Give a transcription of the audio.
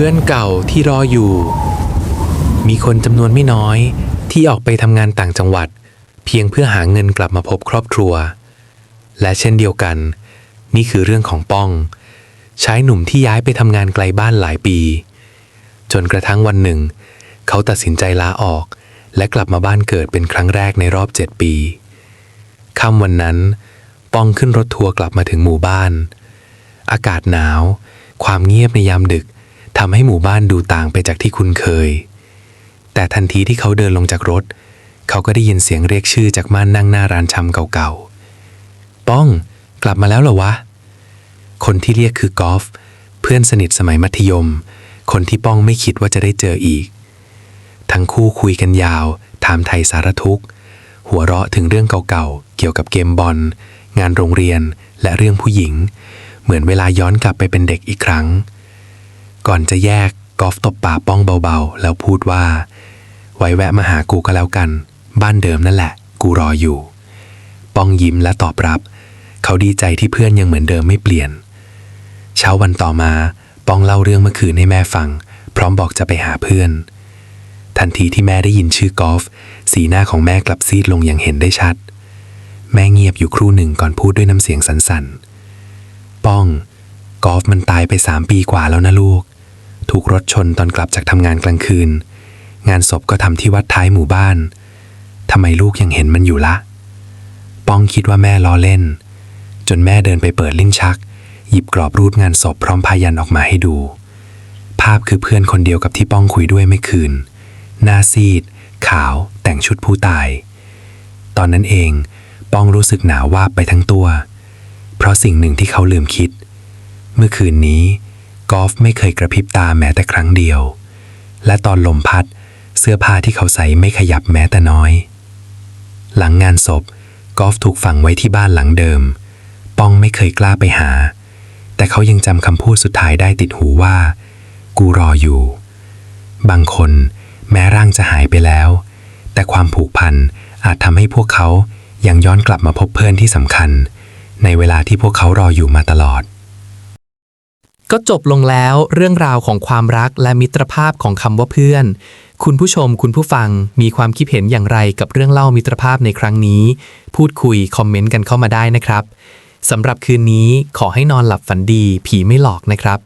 พื่อนเก่าที่รออยู่ มีคนจำนวนไม่น้อยที่ออกไปทำงานต่างจังหวัด เพียงเพื่อหาเงินกลับมาพบครอบครัว และเช่นเดียวกัน นี่คือเรื่องของป้อง ชายหนุ่มที่ย้ายไปทำงานไกลบ้านหลายปี จนกระทั่งวันหนึ่ง เขาตัดสินใจลาออก และกลับมาบ้านเกิดเป็นครั้งแรกในรอบเจ็ดปีค่ำวันนั้น ป้องขึ้นรถทัวร์กลับมาถึงหมู่บ้าน อากาศหนาว ความเงียบในยามดึก ทำให้หมู่บ้านดูต่างไปจากที่คุ้นเคย แต่ทันทีที่เขาเดินลงจากรถ เขาก็ได้ยินเสียงเรียกชื่อจากม่านนั่งหน้าร้านชำเก่าๆ ป้อง กลับมาแล้วเหรอวะ คนที่เรียกคือกอล์ฟเพื่อนสนิทสมัยมัธยม คนที่ป้องไม่คิดว่าจะได้เจออีก ทั้งคู่คุยกันยาว ถามไทยสารทุกข์ หัวเราะถึงเรื่องเก่าๆ เกี่ยวกับเกมบอล งานโรงเรียนและเรื่องผู้หญิง เหมือนเวลาย้อนกลับไปเป็นเด็กอีกครั้ง ก่อนจะแยกกอล์ฟตบป่าป้องเบาๆ แล้วพูดว่า ไว้แวะมาหากูก็แล้วกัน บ้านเดิมนั่นแหละ กูรออยู่ ป้องยิ้มและตอบรับ เขาดีใจที่เพื่อนยังเหมือนเดิมไม่เปลี่ยน เช้าวันต่อมาป้องเล่าเรื่องเมื่อคืนให้แม่ฟัง พร้อมบอกจะไปหาเพื่อน ทันทีที่แม่ได้ยินชื่อกอล์ฟสีหน้าของแม่กลับซีดลงอย่างเห็นได้ชัด แม่เงียบอยู่ครู่หนึ่งก่อนพูดด้วยน้ำเสียงสันๆป้อง กอล์ฟมันตายไปสามปีกว่าแล้วนะลูก ถูกรถชนตอนกลับจากทำงานกลางคืน งานศพก็ทำที่วัดท้ายหมู่บ้านทำไมลูกยังเห็นมันอยู่ละ ป้องคิดว่าแม่ล้อเล่น จนแม่เดินไปเปิดลิ้นชัก หยิบกรอบรูปงานศพพร้อมพายันออกมาให้ดู ภาพคือเพื่อนคนเดียวกับที่ป้องคุยด้วยไม่คืน หน้าซีด ขาว แต่งชุดผู้ตาย ตอนนั้นเอง ป้องรู้สึกหนาววาบไปทั้งตัว เพราะสิ่งหนึ่งที่เขาลืมคิด เมื่อคืนนี้ กอล์ฟไม่เคยกระพริบตาแม้แต่ครั้งเดียว และตอนลมพัด เสื้อผ้าที่เขาใส่ไม่ขยับแม้แต่น้อย หลังงานศพ กอล์ฟถูกฝังไว้ที่บ้านหลังเดิม ป้องไม่เคยกล้าไปหา แต่เขายังจำคำพูดสุดท้ายได้ติดหูว่า กูรออยู่ บางคน แม้ร่างจะหายไปแล้ว แต่ความผูกพันอาจทำให้พวกเขายังย้อนกลับมาพบเพื่อนที่สำคัญ ในเวลาที่พวกเขารออยู่มาตลอด ก็จบลงแล้วเรื่องราวของความรักและมิตรภาพของคำว่าเพื่อน คุณผู้ชมคุณผู้ฟังมีความคิดเห็นอย่างไรกับเรื่องเล่ามิตรภาพในครั้งนี้ พูดคุยคอมเมนต์กันเข้ามาได้นะครับสำหรับคืนนี้ขอให้นอนหลับฝันดี ผีไม่หลอกนะครับ